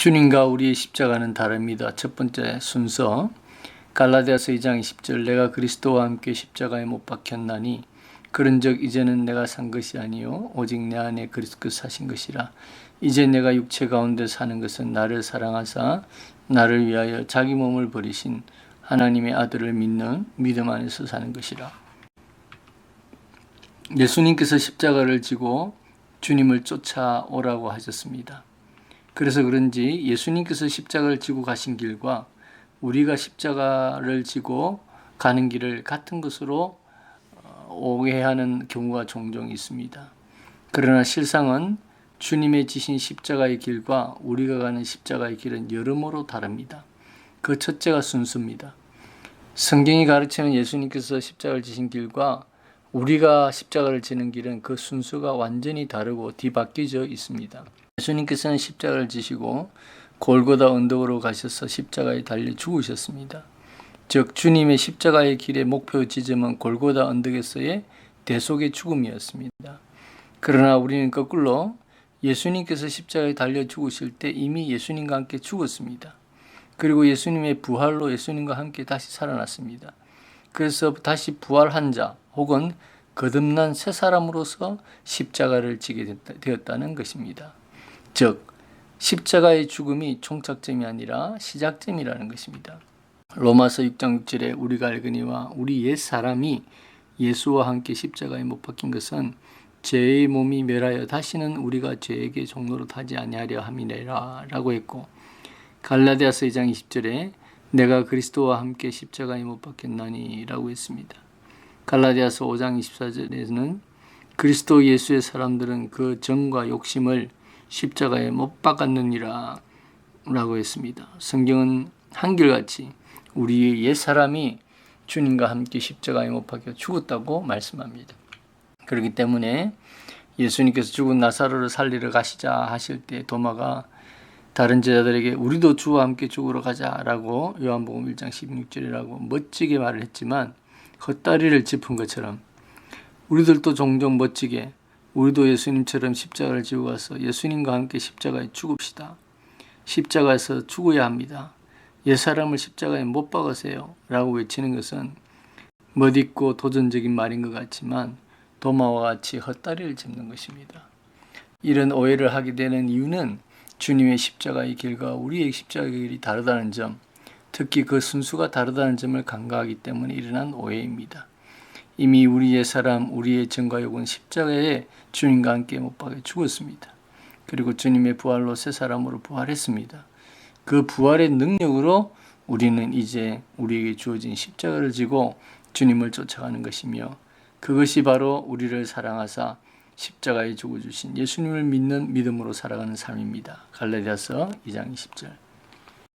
주님과 우리의 십자가는 다릅니다. 첫 번째 순서 갈라디아서 2장 20절 내가 그리스도와 함께 십자가에 못 박혔나니 그런즉 이제는 내가 산 것이 아니요 오직 내 안에 그리스도 사신 것이라 이제 내가 육체 가운데 사는 것은 나를 사랑하사 나를 위하여 자기 몸을 버리신 하나님의 아들을 믿는 믿음 안에서 사는 것이라 예수님께서 십자가를 지고 주님을 쫓아오라고 하셨습니다. 그래서 그런지 예수님께서 십자가를 지고 가신 길과 우리가 십자가를 지고 가는 길을 같은 것으로 어, 오해하는 경우가 종종 있습니다. 그러나 실상은 주님의 지신 십자가의 길과 우리가 가는 십자가의 길은 여러모로 다릅니다. 그 첫째가 순수입니다. 성경이 가르치는 예수님께서 십자가를 지신 길과 우리가 십자가를 지는 길은 그 순수가 완전히 다르고 뒤바뀌져 있습니다. 예수님께서는 십자가를 지시고 골고다 언덕으로 가셔서 십자가에 달려 죽으셨습니다. 즉 주님의 십자가의 길의 목표 지점은 골고다 언덕에서의 대속의 죽음이었습니다. 그러나 우리는 거꾸로 예수님께서 십자가에 달려 죽으실 때 이미 예수님과 함께 죽었습니다. 그리고 예수님의 부활로 예수님과 함께 다시 살아났습니다. 그래서 다시 부활한 자 혹은 거듭난 새 사람으로서 십자가를 지게 되었다는 것입니다. 즉 십자가의 죽음이 종착점이 아니라 시작점이라는 것입니다. 로마서 6장 6절에 우리가 알거니와 우리 옛 사람이 예수와 함께 십자가에 못 박힌 것은 죄의 몸이 멸하여 다시는 우리가 죄에게 종로로 타지 아니하려 함이니라라고 했고 갈라디아서 2장 20절에 내가 그리스도와 함께 십자가에 못 박혔나니라고 했습니다. 갈라디아서 5장 24절에는 그리스도 예수의 사람들은 그 정과 욕심을 십자가에 못 박았느니라 라고 했습니다. 성경은 한결같이 우리의 옛 사람이 주님과 함께 십자가에 못 박혀 죽었다고 말씀합니다. 그렇기 때문에 예수님께서 죽은 나사로를 살리러 가시자 하실 때 도마가 다른 제자들에게 우리도 주와 함께 죽으러 가자라고 요한복음 1장 16절이라고 멋지게 말을 했지만 헛다리를 짚은 것처럼 우리들도 종종 멋지게 우리도 예수님처럼 십자가를 지고 가서 예수님과 함께 십자가에 죽읍시다. 십자가에서 죽어야 합니다. 옛사람을 십자가에 못 박으세요. 라고 외치는 것은 멋있고 도전적인 말인 것 같지만 도마와 같이 헛다리를 짚는 것입니다. 이런 오해를 하게 되는 이유는 주님의 십자가의 길과 우리의 십자가의 길이 다르다는 점, 특히 그 순수가 다르다는 점을 간과하기 때문에 일어난 오해입니다. 이미 우리의 사람, 우리의 정과 욕은 십자가에 주님과 함께 못 박혀 죽었습니다. 그리고 주님의 부활로 새 사람으로 부활했습니다. 그 부활의 능력으로 우리는 이제 우리에게 주어진 십자가를 지고 주님을 쫓아가는 것이며 그것이 바로 우리를 사랑하사 십자가에 죽어 주신 예수님을 믿는 믿음으로 살아가는 삶입니다. 갈라디아서 2장 20절.